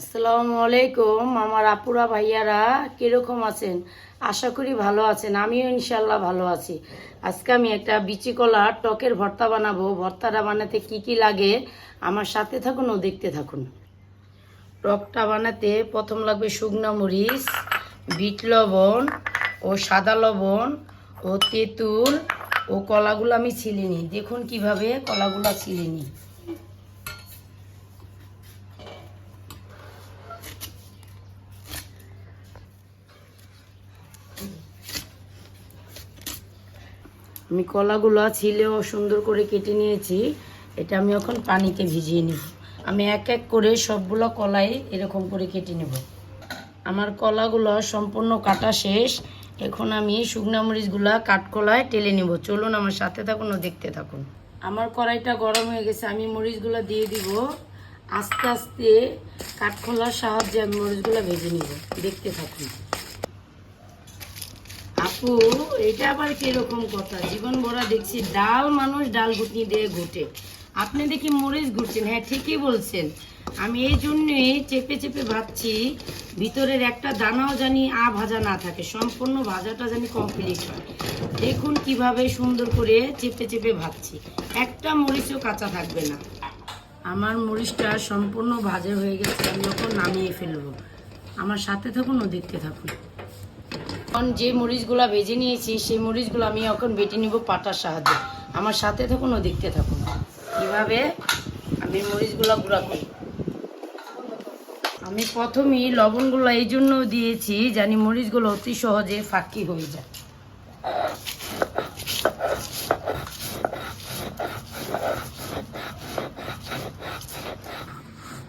আসসালামু আলাইকুম, আমার আপুরা ভাইয়ারা কীরকম আছেন? আশা করি ভালো আছেন, আমিও ইনশাল্লাহ ভালো আছি। আজকে আমি একটা বিচি কলার টকের ভর্তা বানাবো। ভর্তাটা বানাতে কি কি লাগে আমার সাথে থাকুন ও দেখতে থাকুন। টকটা বানাতে প্রথম লাগবে শুকনো মরিচ, বিট লবণ ও সাদা লবণ ও তেঁতুল ও কলাগুলো আমি ছিলে নিই। দেখুন কীভাবে কলাগুলো ছিলে নিই। আমি কলাগুলো ছিলেও সুন্দর করে কেটে নিয়েছি। এটা আমি এখন পানিতে ভিজিয়ে নেব। আমি এক এক করে সবগুলো কলাই এরকম করে কেটে নেব। আমার কলাগুলো সম্পূর্ণ কাটা শেষ। এখন আমি শুকনা মরিচগুলা কাঠকলায় টেলে নেব। চলুন আমার সাথে থাকুন ও দেখতে থাকুন। আমার কড়াইটা গরম হয়ে গেছে। আমি মরিচগুলো দিয়ে দিব। আস্তে আস্তে কাঠখোলার সাহায্যে আমি মরিচগুলো ভেজে নিব। দেখতে থাকুন। আপু এটা আবার কীরকম কথা? জীবন ভরা দেখছি, ডাল মানুষ ডাল ঘুটনি দিয়ে ঘুটে। আপনি দেখি মরিচ ঘুরছেন হ্যাঁ ঠিকই বলছেন। আমি এই জন্যই চেপে চেপে ভাবছি, ভিতরের একটা দানাও জানি আ ভাজা না থাকে, সম্পূর্ণ ভাজাটা জানি কমপ্লিট হয়। দেখুন কীভাবে সুন্দর করে চেপে চেপে ভাবছি। একটা মরিচও কাঁচা থাকবে না। আমার মরিচটা সম্পূর্ণ ভাজা হয়ে গেছে, আমি যখন নামিয়ে ফেলব। আমার সাথে থাকুন ও দেখতে থাকুন। এখন যে মরিচগুলো ভেজে নিয়েছি, সেই মরিচগুলো আমি এখন বেটে নিব পাটার সাহায্যে। আমার সাথে থাকুন, ও দেখতে থাকুন। কীভাবে আমি মরিচগুলো গুঁড়া করি। আমি প্রথমেই লবণগুলো এই জন্য দিয়েছি, জানি মরিচগুলো অতি সহজে ফাঁকি হয়ে যায়।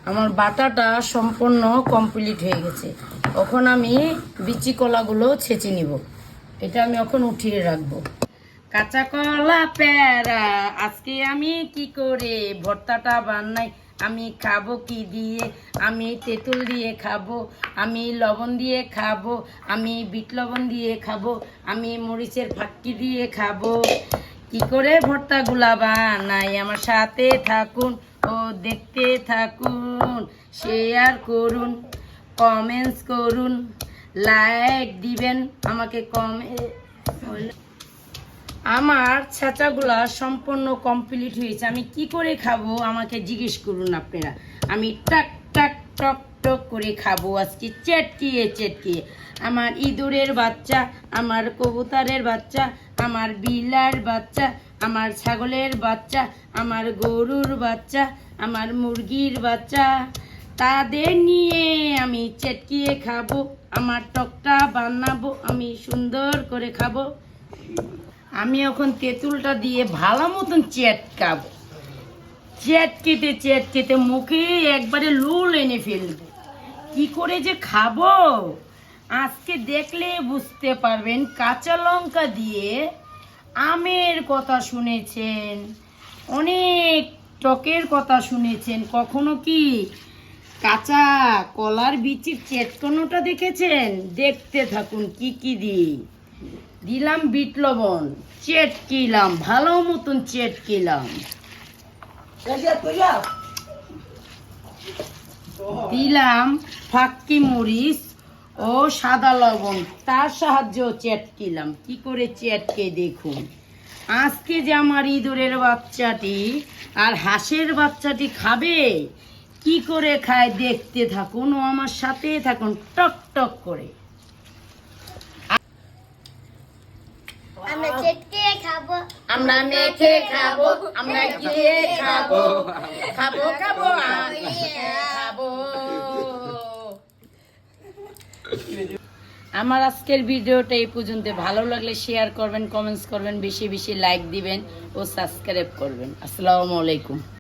আমার বাটাটা সম্পূর্ণ কমপ্লিট হয়ে গেছে। এখন আমি বিচি কলাগুলো ছেঁচে নিব। এটা আমি এখন উঠিয়ে রাখব। কাঁচা কলা প্যারা, আজকে আমি কি করে ভর্তাটা বানাই, আমি খাব কি দিয়ে, আমি তেঁতুল দিয়ে খাব, আমি লবণ দিয়ে খাব, আমি বিট লবণ দিয়ে খাব, আমি মরিচের ফাক্কি দিয়ে খাব। কি করে ভর্তাগুলা বানাই, আমার সাথে থাকুন ও দেখতে থাকুন শেয়ার করুন। কমেন্টস করুন লাইক দিবেন, আমাকে কমে আমার ছাঁচাগুলা সম্পূর্ণ কমপ্লিট হয়েছে। আমি কি করে খাব? আমাকে জিজ্ঞেস করুন আপনারা। আমি টাক টাক, টক টক করে খাব আজকে, চেটকিয়ে চেটকিয়ে। আমার ইঁদুরের বাচ্চা, আমার কবুতরের বাচ্চা, আমার বিলার বাচ্চা, আমার ছাগলের বাচ্চা, আমার গরুর বাচ্চা, আমার মুরগির বাচ্চা। তাদের নিয়ে আমি চেটকিয়ে খাব, আমার টকটা বানাবো, আমি সুন্দর করে খাব। আমি এখন তেঁতুলটা দিয়ে ভালো মতন চেটকাবো। চেটকেতে চেটকেতে মুখে একবারে লুল এনে ফেলব। কি করে যে খাব? আজকে দেখলে বুঝতে পারবেন, কাঁচা লঙ্কা দিয়ে আমের কথা শুনেছেন, অনেক টকের কথা শুনেছেন। কখনো কি কাঁচা কলার বিচির চেটকনোটা দেখেছেন? দেখতে থাকুন কি কি দিই। দিলাম বিট লবণ চেটকিলাম ভালো মতন চেটকিলাম। দিলাম ফাক্কি মরিচ ও সাদা লবণ তার সাহায্যেও চেটকিলাম। কি করে চেটকে দেখুন? আজকে যে আমার ইঁদুরের বাচ্চাটি আর হাঁসের বাচ্চাটি খাবে কি করে খায় দেখতে থাকুন ও আমার সাথে থাকুন টক টক করে। আমরা চেটকে খাব। আমরা মেখে খাব আমরা গিয়ে খাব। খাব খাব খাব। আমার আজকের ভিডিওটা এই পর্যন্ত। ভালো লাগলে শেয়ার করবেন কমেন্টস করবেন বেশি বেশি লাইক দিবেন ও সাবস্ক্রাইব করবেন। আসসালামু আলাইকুম।